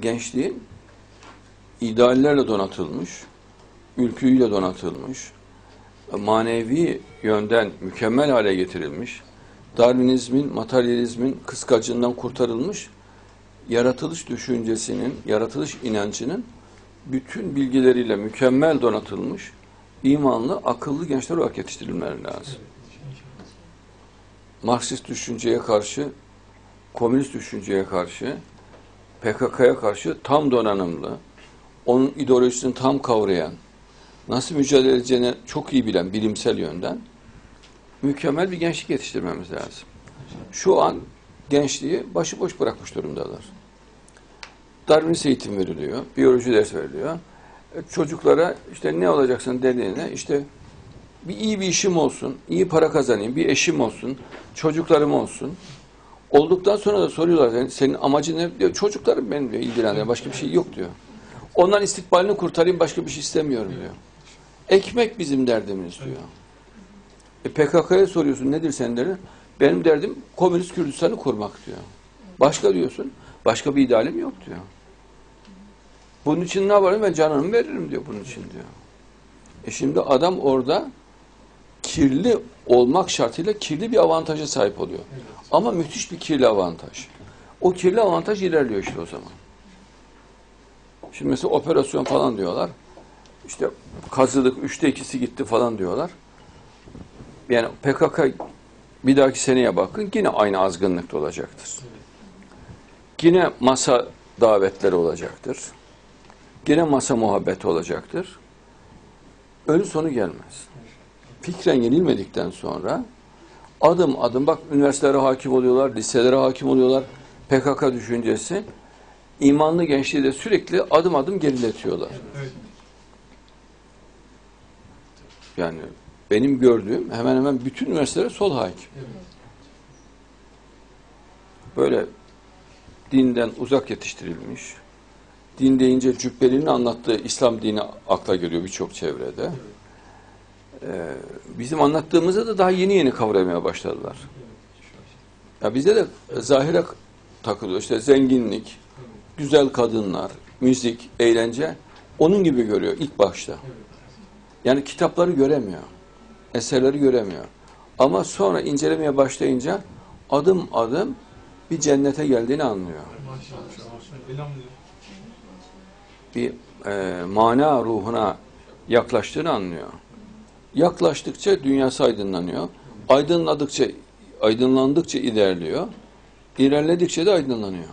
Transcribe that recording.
Gençliğin ideallerle donatılmış, ülküyle donatılmış, manevi yönden mükemmel hale getirilmiş, Darwinizmin, materyalizmin kıskacından kurtarılmış, yaratılış düşüncesinin, yaratılış inancının bütün bilgileriyle mükemmel donatılmış, imanlı, akıllı gençler olarak yetiştirilmeleri lazım. Marksist düşünceye karşı, komünist düşünceye karşı, PKK'ya karşı tam donanımlı, onun ideolojisini tam kavrayan, nasıl mücadele edeceğini çok iyi bilen bilimsel yönden mükemmel bir gençlik yetiştirmemiz lazım. Şu an gençliği başıboş bırakmış durumdalar. Darwinist eğitim veriliyor, biyoloji ders veriliyor. E, Çocuklara işte ne olacaksın dediğine işte bir iyi bir işim olsun, iyi para kazanayım, bir eşim olsun, çocuklarım olsun. Olduktan sonra da soruyorlar yani senin amacın ne? Diyor, çocuklarım benim diyor, ilgilenen başka bir şey yok diyor. Onların istikbalini kurtarayım başka bir şey istemiyorum diyor. Ekmek bizim derdimiz diyor. E PKK'ya soruyorsun nedir senin derdin? Benim derdim komünist Kürdistan'ı kurmak diyor. Başka diyorsun. Başka bir idealim yok diyor. Bunun için ne yaparım? Ben canımı veririm diyor bunun için diyor. E şimdi adam orada kirli olmak şartıyla kirli bir avantaja sahip oluyor. Ama müthiş bir kirli avantaj. O kirli avantaj ilerliyor işte o zaman. Şimdi mesela operasyon falan diyorlar. İşte kazıdık üçte ikisi gitti falan diyorlar. Yani PKK bir dahaki seneye bakın yine aynı azgınlıkta olacaktır. Yine masa davetleri olacaktır. Yine masa muhabbeti olacaktır. Ölü sonu gelmez. Fikren yenilmedikten sonra adım adım bak üniversitelere hakim oluyorlar, liselere hakim oluyorlar. PKK düşüncesi imanlı gençliği de sürekli adım adım geriletiyorlar. Yani benim gördüğüm hemen hemen bütün üniversitelere sol hakim. Böyle dinden uzak yetiştirilmiş, din deyince cübbelinin anlattığı İslam dini akla geliyor birçok çevrede. Ee, bizim anlattığımızda da daha yeni yeni kavramaya başladılar. Ya bizde de zahire takılıyor. İşte zenginlik, güzel kadınlar, müzik, eğlence onun gibi görüyor ilk başta. Yani kitapları göremiyor. Eserleri göremiyor. Ama sonra incelemeye başlayınca adım adım bir cennete geldiğini anlıyor. Bir e, mana ruhuna yaklaştığını anlıyor. Yaklaştıkça dünyası aydınlanıyor. Aydınladıkça, aydınlandıkça ilerliyor. İlerledikçe de aydınlanıyor.